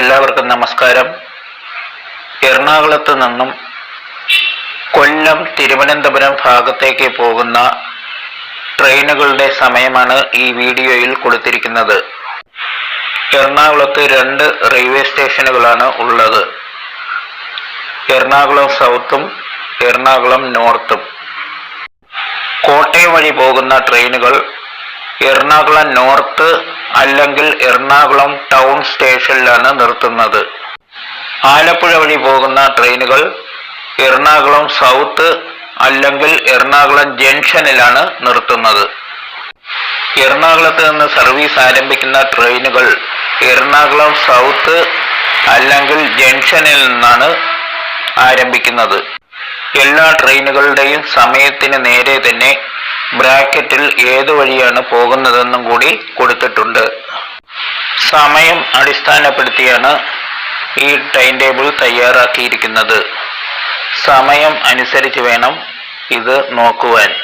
എല്ലാവർക്കും നമസ്കാരം. എറണാകുളത്ത് നിന്നും കൊല്ലം തിരുവനന്തപുരം ഭാഗത്തേക്ക് പോകുന്ന ട്രെയിനുകളുടെ സമയമാണ് ഈ വീഡിയോയിൽ കൊടുത്തിരിക്കുന്നത്. എറണാകുളത്ത് രണ്ട് റെയിൽവേ സ്റ്റേഷനുകളാണ് ഉള്ളത്. എറണാകുളം സൗത്തും എറണാകുളം നോർത്തും. കോട്ടയം വഴി പോകുന്ന ട്രെയിനുകൾ എറണാകുളം നോർത്ത് അല്ലെങ്കിൽ എറണാകുളം ടൗൺ സ്റ്റേഷനിലാണ് നിർത്തുന്നത്. ആലപ്പുഴ വഴി പോകുന്ന ട്രെയിനുകൾ എറണാകുളം സൗത്ത് അല്ലെങ്കിൽ എറണാകുളം ജംഗ്ഷനിലാണ് നിർത്തുന്നത്. എറണാകുളത്ത് നിന്ന് സർവീസ് ആരംഭിക്കുന്ന ട്രെയിനുകൾ എറണാകുളം സൗത്ത് അല്ലെങ്കിൽ ജംഗ്ഷനിൽ നിന്നാണ് ആരംഭിക്കുന്നത്. എല്ലാ ട്രെയിനുകളുടെയും സമയത്തിന് നേരെ തന്നെ ബ്രാക്കറ്റിൽ ഏതു വഴിയാണ് പോകുന്നതെന്നും കൂടി കൊടുത്തിട്ടുണ്ട്. സമയം അടിസ്ഥാനപ്പെടുത്തിയാണ് ഈ ടൈം ടേബിൾ തയ്യാറാക്കിയിരിക്കുന്നത്. സമയം അനുസരിച്ച് വേണം ഇത് നോക്കുവാൻ.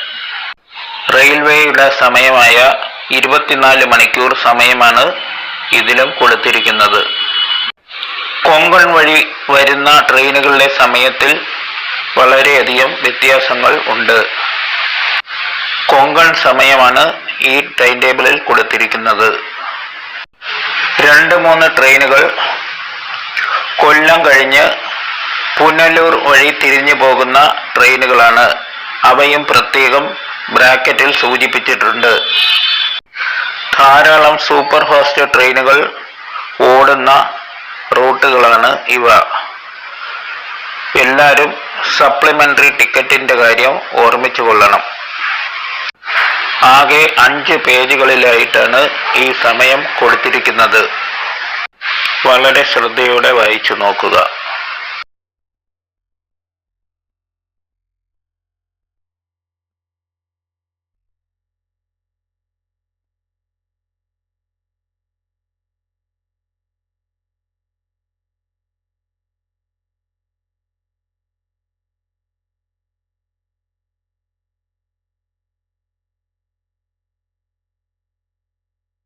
റെയിൽവേയുടെ സമയമായ ഇരുപത്തിനാല് മണിക്കൂർ സമയമാണ് ഇതിലും കൊടുത്തിരിക്കുന്നത്. കൊങ്കൺ വഴി വരുന്ന ട്രെയിനുകളുടെ സമയത്തിൽ വളരെയധികം വ്യത്യാസങ്ങൾ ഉണ്ട്. കൊങ്കൺ സമയമാണ് ഈ ടൈം ടേബിളിൽ കൊടുത്തിരിക്കുന്നത്. രണ്ട് മൂന്ന് ട്രെയിനുകൾ കൊല്ലം കഴിഞ്ഞ് പുനലൂർ വഴി തിരിഞ്ഞു പോകുന്ന ട്രെയിനുകളാണ് അവയും പ്രത്യേകം ബ്രാക്കറ്റിൽ സൂചിപ്പിച്ചിട്ടുണ്ട്. ധാരാളം സൂപ്പർ ഫാസ്റ്റ് ട്രെയിനുകൾ ഓടുന്ന റൂട്ടുകളാണ് ഇവ. എല്ലാവരും സപ്ലിമെന്ററി ടിക്കറ്റിന്റെ കാര്യം ഓർമ്മിച്ചു കൊള്ളണം. ആകെ അഞ്ച് പേജുകളിലായിട്ടാണ് ഈ സമയം കൊടുത്തിരിക്കുന്നത്. വളരെ ശ്രദ്ധയോടെ വായിച്ചു നോക്കുക.